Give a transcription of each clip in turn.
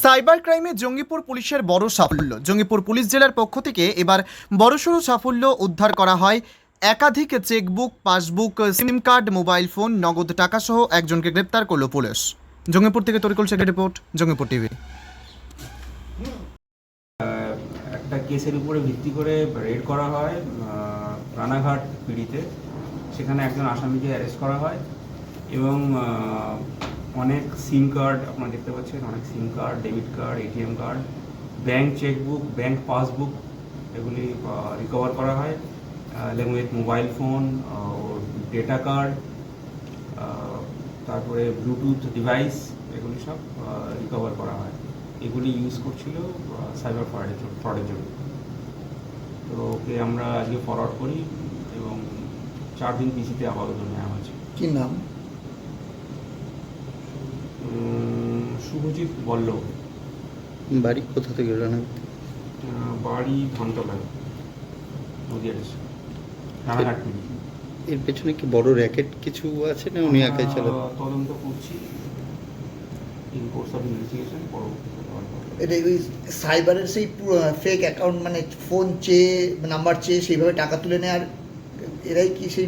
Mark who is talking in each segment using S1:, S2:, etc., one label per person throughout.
S1: Cyber ক্রাইমে জঙ্গিপুর পুলিশের বড় সাফল্য। জঙ্গিপুর পুলিশ জেলার পক্ষ থেকে এবার বড়সড় সাফল্য উদ্ধার করা হয় একাধিক chequebook, passbook, SIM card, mobile phone, নগদ টাকা সহ একজনকে গ্রেপ্তার করল পুলিশ। জঙ্গিপুর থেকে তরিকুল শেখের রিপোর্ট, জঙ্গিপুর টিভি।
S2: একটা কেসের উপরে ভিত্তি করে রেড করা হয় রানাঘাট পিড়িতে। সেখানে একজন আসামিকে অ্যারেস্ট করা হয় এবং অনেক সিম কার্ড আপনারা দেখতে পাচ্ছেন, অনেক SIM card debit card ATM card bank chequebook bank passbook এগুলি রিকভার করা হয় with mobile phone data card তারপরে ব্লুটুথ ডিভাইস এগুলি সব রিকভার করা হয়। এগুলি ইউজ করছিল সাইবার ফ্রডের ফ্রডের জন্য তো ওকে আমরা আজকে ফরওয়ার্ড করি এবং চার দিন পিসিতে আপাতত নেওয়া হয়েছে।
S3: কি নাম?
S2: শুভজিৎ
S3: বাড়ি কোথা থেকে রানা
S2: আহ, বাড়ি ধানতলায় নদিয়া ডিস্ট্রিক্ট রানাঘাট
S3: এর পেছনে কি বড় র্যাকেট কিছু আছে না উনি একাই চালান?
S2: তদন্ত করছি। ইন কোর্স অফ ইনভেস্টিগেশন পরবর্তীতে
S4: এটা ওই সাইবারের সেই ফেক অ্যাকাউন্ট মানে ফোন চেয়ে নাম্বার চেয়ে সেইভাবে টাকা তুলে নেওয়ার এরাই কি সেই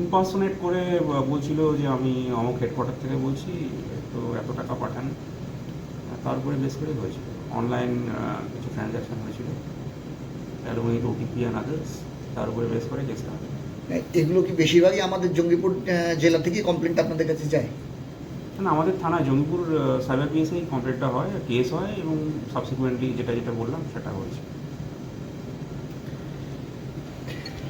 S2: ইম্পার্সোনেট করে বলছিল যে আমি অমুক হেডকোয়ার্টার থেকে বলছি তো এত টাকা পাঠান। তারপরে বেশ করে হয়েছিল। অনলাইন কিছু ট্রানজ্যাকশন হয়েছিল। উইথ ওটিপি অ্যান্ড আদার্স তার উপরে বেশ করে কেসটা
S4: এগুলো কি বেশিরভাগই আমাদের জঙ্গিপুর জেলা থেকেই কমপ্লেনটা আপনাদের কাছে যায়?
S2: না আমাদের থানা জঙ্গিপুর সাইবার পিএসেই কমপ্লেনটা হয় কেস হয় এবং সাবসিকুয়েন্টলি যেটা যেটা বললাম সেটা হয়েছে।